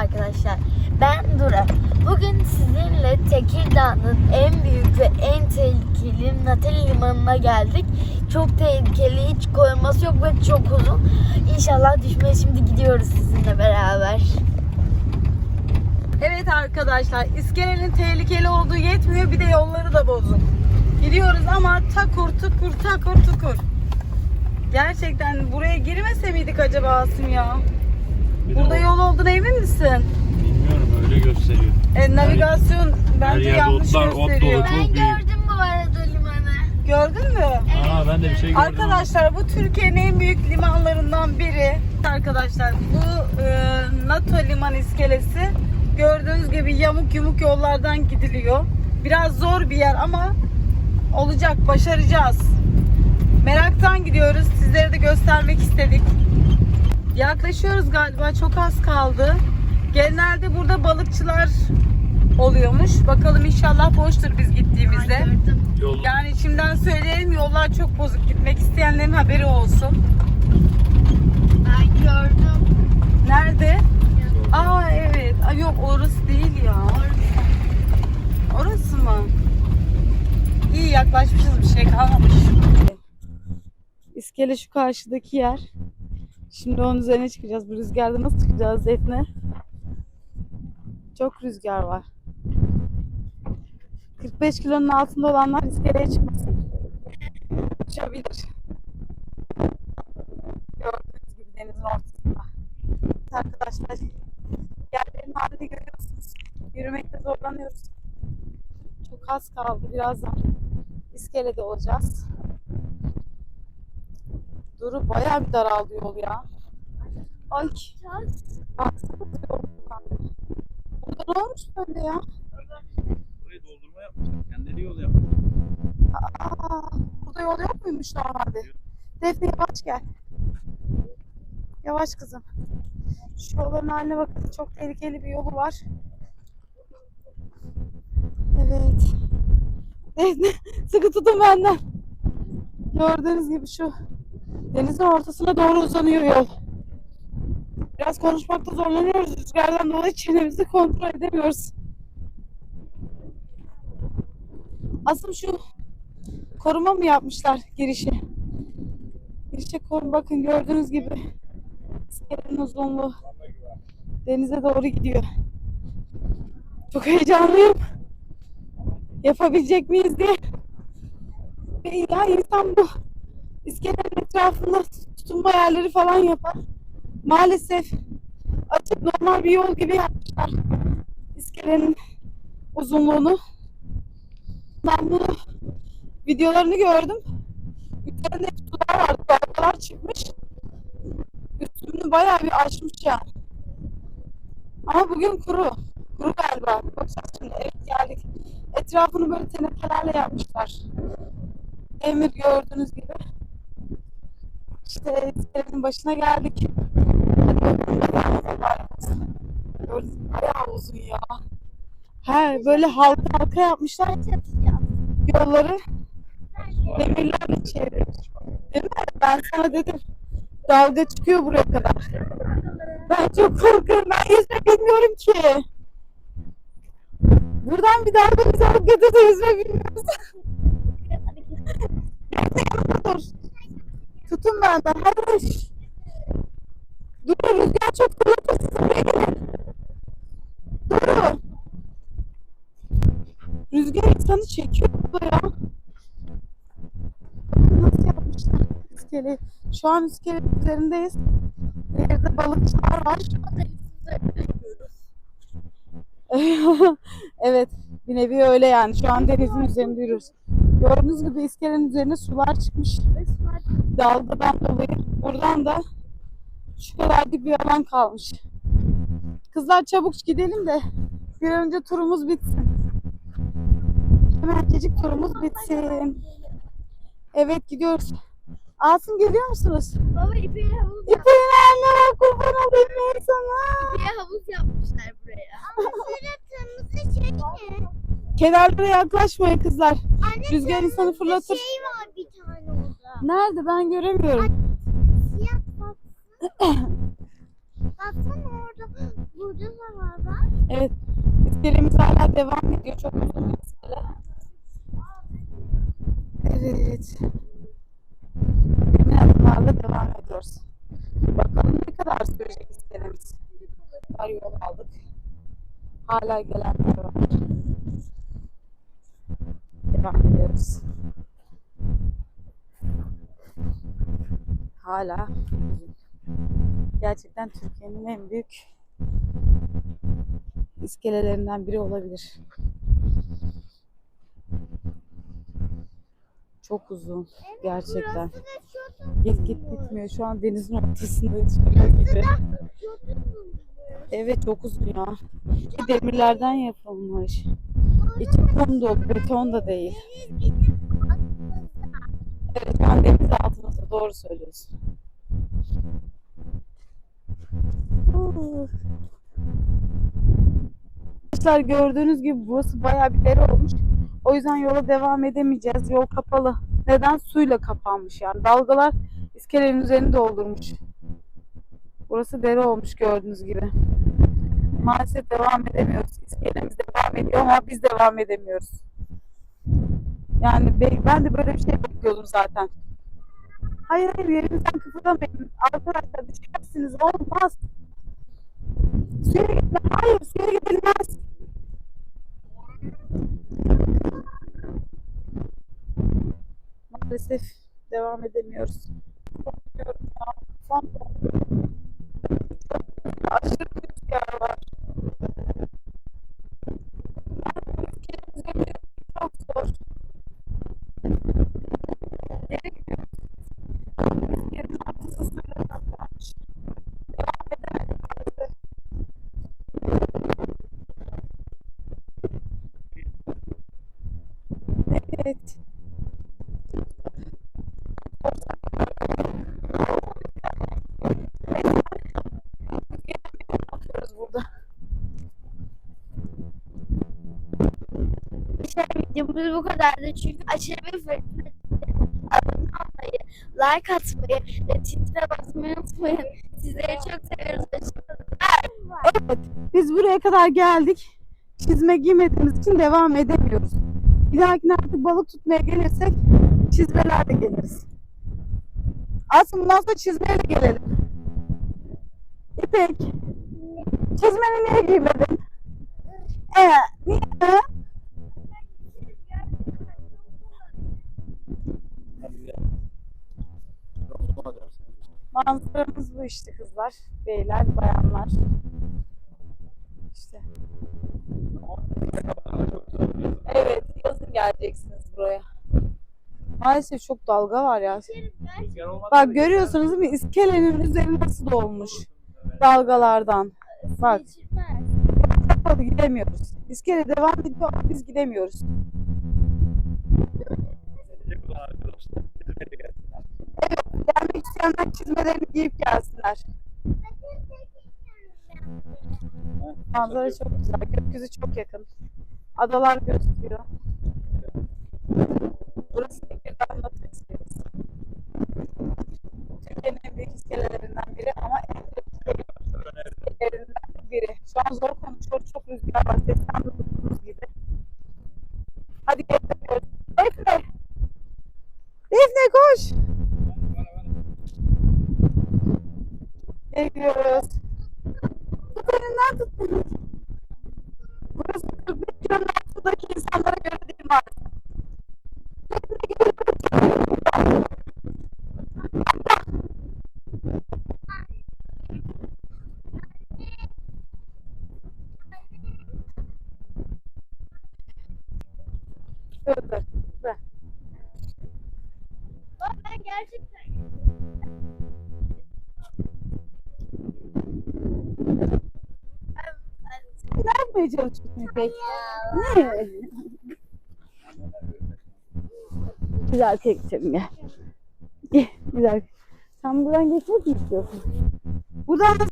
arkadaşlar. Ben Dura. Bugün sizinle Tekirdağ'ın en büyük ve en tehlikeli Natali Limanı'na geldik. Çok tehlikeli, hiç koyması yok ve çok uzun. İnşallah düşmeyiz. Şimdi gidiyoruz sizinle beraber. Evet arkadaşlar iskelenin tehlikeli olduğu yetmiyor bir de yolları da bozuk. Gidiyoruz ama takur tukur takur tukur. Gerçekten buraya girmese miydik acaba Asım ya? Burada yol olduğuna emin misin? Bilmiyorum öyle gösteriyor. E, navigasyon bence yerde yanlış otlar, ot gösteriyor. dolu. Çok büyük. gördüm bu arada limanı. Gördün mü? Aa ben de bir şey gördüm. Arkadaşlar bu Türkiye'nin en büyük limanlarından biri. Arkadaşlar bu e, NATO liman iskelesi gördüğünüz gibi yamuk yumuk yollardan gidiliyor. Biraz zor bir yer ama olacak başaracağız. Meraktan gidiyoruz. Sizlere de göstermek istedik. Yaklaşıyoruz galiba çok az kaldı. Genelde burada balıkçılar oluyormuş. Bakalım inşallah boştur biz gittiğimizde. Gördüm. Yol, Yani şimdiden söyleyelim yollar çok bozuk. Gitmek isteyenlerin haberi olsun. Ben gördüm. Nerede? Aa evet. Aa, yok orası değil ya. Orası mı? İyi yaklaşmışız bir şey kalmamış. İskele şu karşıdaki yer. Şimdi onun üzerine çıkacağız. Bu rüzgarda nasıl çıkacağız Defne? Çok rüzgar var. 45 kilonun altında olanlar iskeleye çıkmasın. Uçabilir. Gördüğünüz gibi denizin ortasında. Arkadaşlar yerlerin halini görüyorsunuz. Yürümekte zorlanıyoruz. Çok az kaldı. Birazdan iskelede olacağız. Duru bayağı bir daraldı yol ya. Ay. Baksana yol ne olmuş böyle ya? burayı doldurma yapmışlar. Kendileri yol yapmışlar. Aa, burada yol yok muymuş normalde? Defne yavaş gel. Yavaş kızım. Şu yolların haline bakın. Çok tehlikeli bir yolu var. Evet. Defne sıkı tutun benden. Gördüğünüz gibi şu denizin ortasına doğru uzanıyor yol. Biraz konuşmakta zorlanıyoruz. Rüzgardan dolayı çenemizi kontrol edemiyoruz. Aslında şu koruma mı yapmışlar girişi? Girişe koruma bakın gördüğünüz gibi iskelenin uzunluğu denize doğru gidiyor. Çok heyecanlıyım. Yapabilecek miyiz diye. Ve ya insan bu iskelenin etrafında tutunma yerleri falan yapar. Maalesef açık normal bir yol gibi yapmışlar iskelenin uzunluğunu. Ben bunu videolarını gördüm. Hep sular vardı. Dalgalar çıkmış. Üstünü bayağı bir açmış yani. Ama bugün kuru. Kuru galiba. Bakacağız şimdi. Evet geldik. Etrafını böyle tenekelerle yapmışlar. Emir gördüğünüz gibi. İşte iskelenin başına geldik. Mü? Bayağı uzun ya. He böyle halka halka yapmışlar yolları demirlerle çevirmiş. Değil mi? Ben sana dedim. Dalga çıkıyor buraya kadar. Ben çok korkuyorum. Ben yüzme bilmiyorum ki. Buradan bir dalga bizi alıp götürse yüzme bilmiyoruz. Dur. Tutun benden. Hadi. Dur rüzgar çok fırlatırsın. Gelin. Dur. Rüzgar insanı çekiyor burada ya. Nasıl yapmışlar iskeleyi? Şu an iskele üzerindeyiz. Yerde balıkçılar var. evet. Bir nevi öyle yani. Şu an denizin üzerinde yürüyoruz. Gördüğünüz gibi iskelenin üzerine sular çıkmış. Dalgadan dolayı. Buradan da şu kadarcık bir alan kalmış. Kızlar çabuk gidelim de bir önce turumuz bitsin. Hemencecik turumuz bitsin. Evet gidiyoruz. Asım geliyor musunuz? Baba ipeğe havuz, İpeğin eline kurban olayım ben sana. ipeğe havuz yapmışlar buraya. Ama şey ne? Kenarlara yaklaşmayın kızlar. Rüzgar insanı fırlatır. şey var bir tane orada. Nerede ben göremiyorum. Siyah baksana. baksana orada. Burada Ne zaman var? Evet. İskelemiz hala devam ediyor. Çok uzun bir iskele. Evet. Emin adımlarla devam ediyoruz. Bakalım ne kadar sürecek iskelemiz. Var yol aldık. Hala gelenler var. Devam ediyoruz. Hala uzun. Gerçekten Türkiye'nin en büyük iskelelerinden biri olabilir. Çok uzun gerçekten. Git git bitmiyor. Şu an denizin ortasındayız. Gibi. Evet çok uzun ya. Demirlerden yapılmış. İçi kum dolu, beton da değil. Evet an deniz altımızda doğru söylüyorsun. Arkadaşlar gördüğünüz gibi burası bayağı bir dere olmuş. O yüzden yola devam edemeyeceğiz. Yol kapalı. Neden? Suyla kapanmış yani. Dalgalar iskelenin üzerini doldurmuş. Burası dere olmuş gördüğünüz gibi. Maalesef devam edemiyoruz. İskelemiz devam ediyor ama biz devam edemiyoruz. Yani be- ben de böyle bir şey bekliyordum zaten. Hayır hayır yerinizden kıpırdamayın. Arkadaşlar düşersiniz. Olmaz. Suya gitme. Hayır suya gidilmez. Maalesef devam edemiyoruz. Korkuyorum ya. Kafam dondu. Aşırı rüzgar var. Yani çok zor. Nereye gidiyoruz? Yerin ortası suyla kaplanmış. Devam edemedim maalesef. Evet. Burada. İşte videomuz bu kadardı çünkü aşırı bir fırtına. Abone olmayı, like atmayı ve tintine basmayı unutmayın. Sizleri çok seviyoruz. Evet, biz buraya kadar geldik. Çizme giymediğimiz için devam edemiyoruz. Bir dahakine artık balık tutmaya gelirsek çizmelerle geliriz. Aslında bundan sonra çizmeyle gelelim. İpek, çizmeni niye giymedin? Ee, niye? Manzaramız bu işte kızlar, beyler, bayanlar. İşte. Evet, yazın geleceksiniz buraya. Maalesef çok dalga var ya. Bak görüyorsunuz değil mi? İskelenin üzeri nasıl dolmuş dalgalardan. Bak hadi gidemiyoruz. İskele devam ediyor ama biz gidemiyoruz. Gelsinler. Gelmek isteyenler çizmelerini giyip gelsinler. Manzara çok güzel. Gökyüzü çok yakın. Adalar gözüküyor. Burası Tekirdağ Not İskelesi. Türkiye'nin en büyük iskelelerinden biri ama en tehlikeli iskelelerinden de biri. Şu an zor konuşuyoruz. Çok rüzgar var. Sesten duyduğunuz gibi. Hadi gel yapıyoruz. Defne! Defne koş! Geliyoruz. Yapmaya çalışıyorsun? Ne? Güzel çekeceğim ya. Güzel. Sen buradan geçmek mi istiyorsun? Buradan